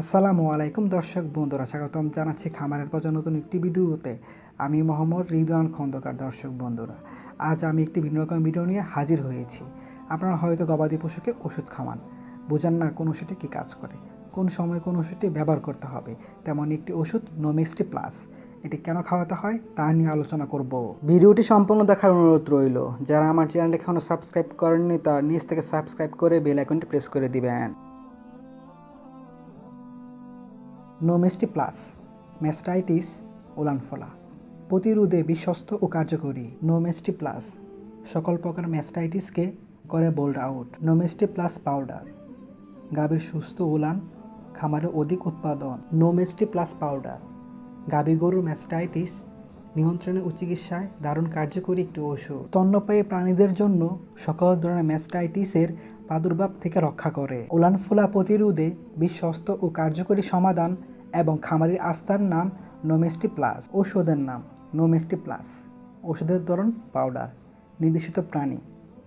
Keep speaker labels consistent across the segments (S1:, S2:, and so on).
S1: আসসালামু আলাইকুম দর্শক বন্ধুরা, স্বাগতম জানাচ্ছি খামারের পর নতুন একটি ভিডিওতে। আমি মোহাম্মদ রিদওয়ান খন্দকার দর্শক বন্ধুরা। আজ আমি একটি ভিন্ন রকম ভিডিও নিয়ে হাজির হয়েছি। আপনারা হয়তো গবাদি পশুকে ওষুধ খাওয়ান। বোঝান না কোন ওষুধটি কী কাজ করে, কোন সময় কোন ওষুধটি ব্যবহার করতে হবে। তেমন একটি ওষুধ নোমেক্সটি প্লাস এটি কেন খাওয়াতে হয় তা নিয়ে আলোচনা করব। ভিডিওটি সম্পূর্ণ দেখার অনুরোধ রইল, যারা আমার চ্যানেলটি এখনও সাবস্ক্রাইব করেননি, তার নিচ থেকে সাবস্ক্রাইব করে বেল আইকনটি প্রেস করে দিবেন। নোমেস্টি প্লাস ম্যাস্টাইটিস ওলানফলা প্রতিরোধে বিশ্বস্ত ও কার্যকরী নোমেস্টি প্লাস সকল প্রকার ম্যাস্টাইটিসকে করে বোল্ড আউট নোমেস্টি প্লাস পাউডার গাভীর সুস্থ উলান খামারে অধিক উৎপাদন. নোমেস্টি প্লাস পাউডার গাভী গরুর ম্যাস্টাইটিস নিয়ন্ত্রণে ও চিকিৎসায় দারুণ কার্যকরী একটি ওষুধ স্তন্যপায়ী প্রাণীদের জন্য সকল ধরনের ম্যাস্টাইটিসের প্রাদুর্ভাব থেকে রক্ষা করে। উলানফুলা প্রতিরোধে বিশ্বস্ত ও কার্যকরী সমাধান এবং খামারির আস্থার নাম নোমেস্টি প্লাস ঔষধের নাম নোমেস্টি প্লাস ওষুধের ধরন পাউডার। নির্দেশিত প্রাণী,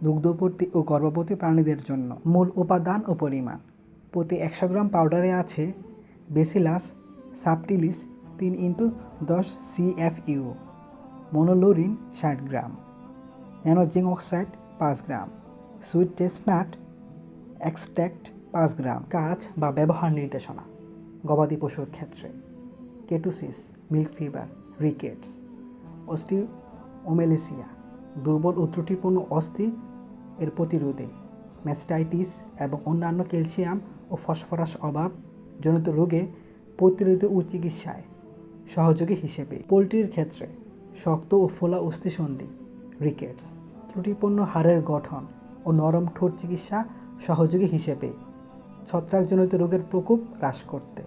S1: দুগ্ধবর্তী ও গর্ভবতী প্রাণীদের জন্য। মূল উপাদান ও পরিমাণ। প্রতি একশো গ্রাম পাউডারে আছে বেসিলাস সাপটিলিস তিন ইন্টু দশ সিএফইউ মনোলোরিন ষাট গ্রাম। ন্যানোজিং অক্সাইড পাঁচ গ্রাম। সুইট টেস্টনাট এক্সট্র্যাক্ট পাঁচ গ্রাম কাজ বা ব্যবহার নির্দেশনা, গবাদি পশুর ক্ষেত্রে, ketosis, milk fever, rickets osteomalacia দুর্বল ও ত্রুটিপূর্ণ অস্থি এর প্রতিরোধে, ম্যাস্টাইটিস এবং অন্যান্য ক্যালসিয়াম ও ফসফরাস অভাব জনিত রোগে প্রতিরোধ ও চিকিৎসায় সহযোগী হিসেবে, পোলট্রির ক্ষেত্রে শক্ত ও ফোলা অস্থিসন্ধি, রিকেটস, ত্রুটিপূর্ণ হাড়ের গঠন ও নরম ঠোঁট চিকিৎসা সহযোগী হিসেবে ছত্রাকজনিত রোগের প্রকোপ হ্রাস করতে।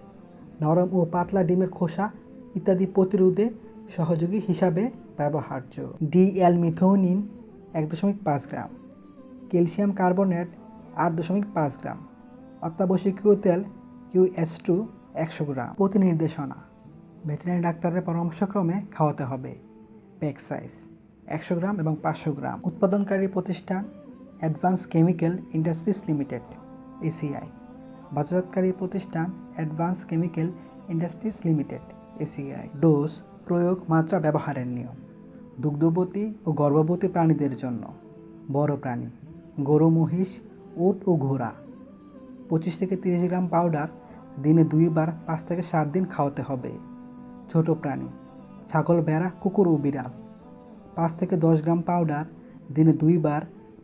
S1: নরম ও পাতলা ডিমের খোসা ইত্যাদি প্রতিরোধে সহযোগী হিসাবে ব্যবহার্য। ডিএল মিথোনিন এক দশমিক পাঁচ গ্রাম, ক্যালসিয়াম কার্বনেট আট দশমিক পাঁচ গ্রাম, অত্যাবশ্যকীয় তেল কিউএস টু একশো গ্রাম। প্রতি নির্দেশনা ভেটেরিনারি ডাক্তারের পরামর্শক্রমে খাওয়াতে হবে। প্যাক সাইজ একশো গ্রাম এবং পাঁচশো গ্রাম। উৎপাদনকারী প্রতিষ্ঠান advance chemical industries limited, ACI, বাজারজাতকারী প্রতিষ্ঠান advance chemical industries limited, ACI. Dose প্রয়োগ মাত্রা ব্যবহারের নিয়ম, দুগ্ধবতী ও গর্ভবতী প্রাণীদের জন্য, বড় প্রাণী, গরু, মহিষ, উট ও ঘোড়া। পঁচিশ থেকে তিরিশ গ্রাম পাউডার দিনে দুইবার পাঁচ থেকে সাত দিন খাওয়াতে হবে। ছোট প্রাণী, ছাগল বেড়া কুকুর ও বিড়াল, পাঁচ থেকে দশ গ্রাম পাউডার দিনে দুইবার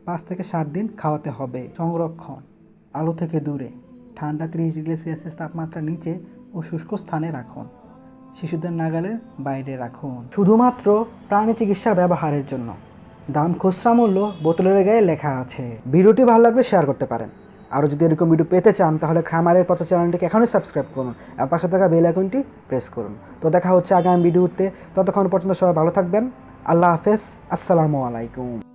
S1: পাঁচ থেকে সাত দিন খাওয়াতে হবে। সংরক্ষণ, আলো থেকে দূরে। ঠান্ডা তিরিশ ডিগ্রি সেলসিয়াস তাপমাত্রা নিচে ও শুষ্ক স্থানে রাখুন। শিশুদের নাগালের বাইরে রাখুন। শুধুমাত্র প্রাণী চিকিৎসার ব্যবহারের জন্য। দাম খুচরা মূল্য বোতলের গায়ে লেখা আছে। ভিডিওটি ভালো লাগলে শেয়ার করতে পারেন। আরও যদি এরকম ভিডিও পেতে চান, তাহলে খামারের পথ চ্যানেলটিকে এখনই সাবস্ক্রাইব করুন আর পাশে থাকা বেল আইকনটি প্রেস করুন। তো দেখা হচ্ছে আগামী ভিডিওতে। ততক্ষণ পর্যন্ত সবাই ভালো থাকবেন। আল্লাহ হাফেজ। আসসালামু আলাইকুম।